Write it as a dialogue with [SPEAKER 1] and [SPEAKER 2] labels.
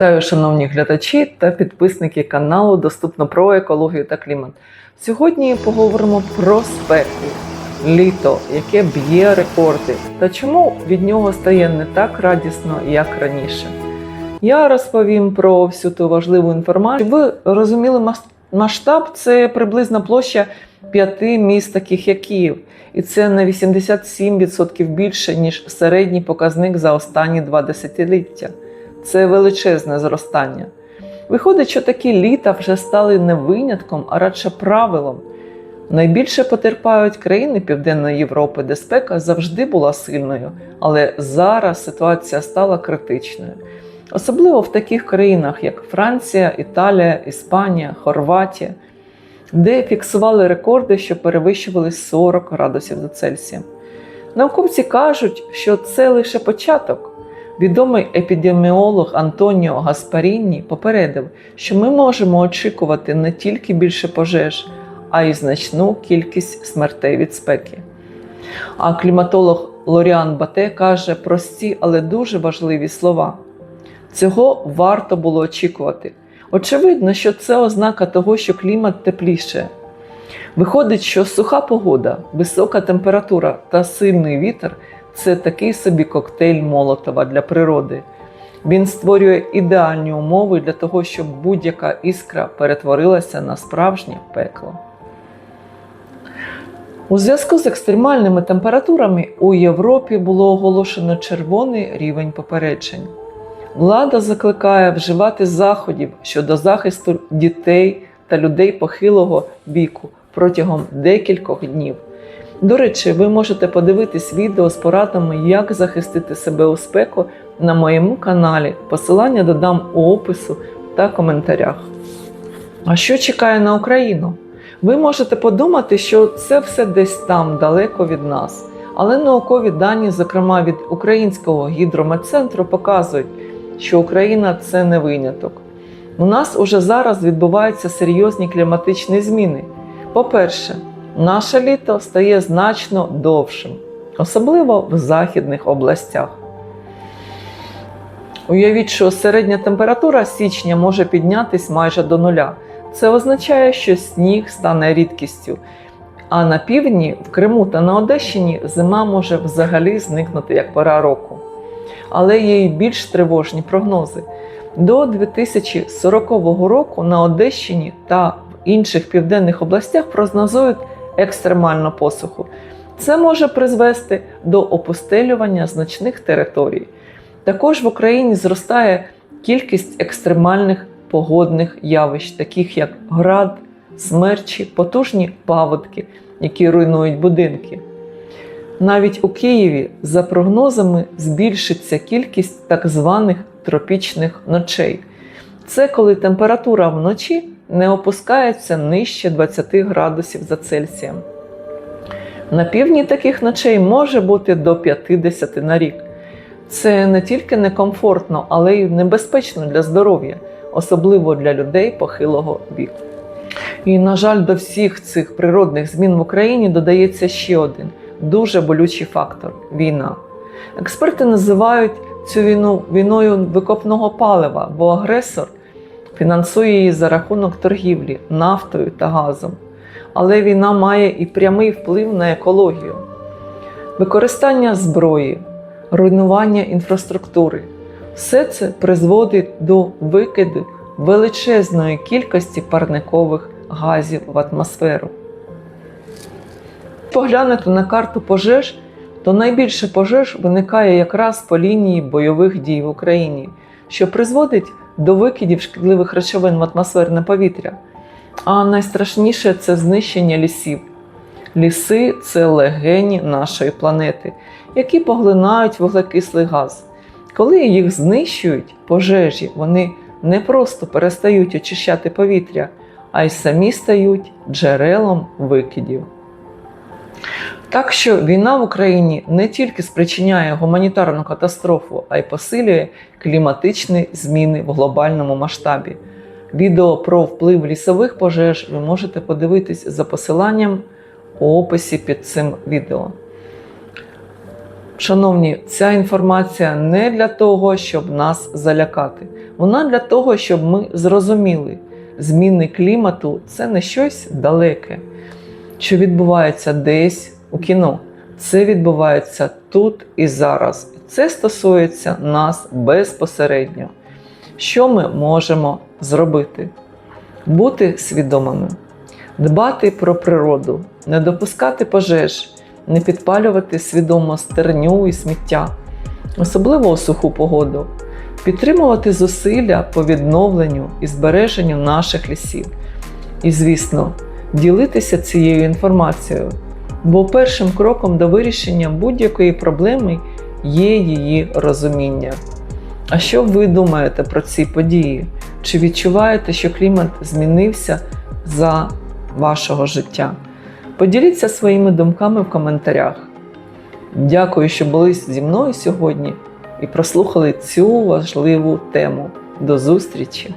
[SPEAKER 1] Вітаю, шановні глядачі та підписники каналу Доступно про екологію та клімат. Сьогодні поговоримо про спеку, літо, яке б'є рекорди, та чому від нього стає не так радісно, як раніше. Я розповім про всю ту важливу інформацію. Ви розуміли масштаб, це приблизно площа п'яти міст, таких як Київ. І це на 87% більше, ніж середній показник за останні два десятиліття. Це величезне зростання. Виходить, що такі літа вже стали не винятком, а радше правилом. Найбільше потерпають країни Південної Європи, де спека завжди була сильною, але зараз ситуація стала критичною. Особливо в таких країнах, як Франція, Італія, Іспанія, Хорватія, де фіксували рекорди, що перевищували 40 градусів за Цельсієм. Науковці кажуть, що це лише початок. Відомий епідеміолог Антоніо Гаспаріні попередив, що ми можемо очікувати не тільки більше пожеж, а й значну кількість смертей від спеки. А кліматолог Лоріан Бате каже прості, але дуже важливі слова. Цього варто було очікувати. Очевидно, що це ознака того, що клімат тепліше. Виходить, що суха погода, висока температура та сильний вітер це такий собі коктейль Молотова для природи. Він створює ідеальні умови для того, щоб будь-яка іскра перетворилася на справжнє пекло. У зв'язку з екстремальними температурами у Європі було оголошено червоний рівень попереджень. Влада закликає вживати заходів щодо захисту дітей та людей похилого віку протягом декількох днів. До речі, ви можете подивитись відео з порадами, як захистити себе у спеку на моєму каналі. Посилання додам у опису та коментарях. А що чекає на Україну? Ви можете подумати, що це все десь там, далеко від нас. Але наукові дані, зокрема від Українського гідрометцентру, показують, що Україна це не виняток. У нас уже зараз відбуваються серйозні кліматичні зміни. По-перше, наше літо стає значно довшим, особливо в західних областях. Уявіть, що середня температура січня може піднятись майже до нуля. Це означає, що сніг стане рідкістю. А на півдні, в Криму та на Одещині зима може взагалі зникнути як пора року. Але є й більш тривожні прогнози. До 2040 року на Одещині та в інших південних областях прогнозують екстремальну посуху. Це може призвести до опустелювання значних територій. Також в Україні зростає кількість екстремальних погодних явищ, таких як град, смерчі, потужні паводки, які руйнують будинки. Навіть у Києві, за прогнозами, збільшиться кількість так званих тропічних ночей. Це коли температура вночі не опускається нижче 20 градусів за Цельсієм. На півдні таких ночей може бути до 50 на рік. Це не тільки некомфортно, але й небезпечно для здоров'я, особливо для людей похилого віку. І, на жаль, до всіх цих природних змін в Україні додається ще один дуже болючий фактор війна. Експерти називають цю війну війною викопного палива, бо агресор фінансує її за рахунок торгівлі нафтою та газом. Але війна має і прямий вплив на екологію, використання зброї, руйнування інфраструктури. Все це призводить до викиду величезної кількості парникових газів в атмосферу. Поглянути на карту пожеж, то найбільше пожеж виникає якраз по лінії бойових дій в Україні, що призводить до викидів шкідливих речовин в атмосферне повітря. А найстрашніше це знищення лісів. Ліси це легені нашої планети, які поглинають вуглекислий газ. Коли їх знищують пожежі, вони не просто перестають очищати повітря, а й самі стають джерелом викидів. Так що війна в Україні не тільки спричиняє гуманітарну катастрофу, а й посилює кліматичні зміни в глобальному масштабі. Відео про вплив лісових пожеж ви можете подивитись за посиланням у описі під цим відео. Шановні, ця інформація не для того, щоб нас залякати. Вона для того, щоб ми зрозуміли, зміни клімату це не щось далеке, що відбувається десь у кіно. Це відбувається тут і зараз. Це стосується нас безпосередньо. Що ми можемо зробити? Бути свідомими, дбати про природу, не допускати пожеж, не підпалювати свідомо стерню і сміття, особливо у суху погоду, підтримувати зусилля по відновленню і збереженню наших лісів. І, звісно, ділитися цією інформацією, бо першим кроком до вирішення будь-якої проблеми є її розуміння. А що ви думаєте про ці події? Чи відчуваєте, що клімат змінився за вашого життя? Поділіться своїми думками в коментарях. Дякую, що були зі мною сьогодні і прослухали цю важливу тему. До зустрічі!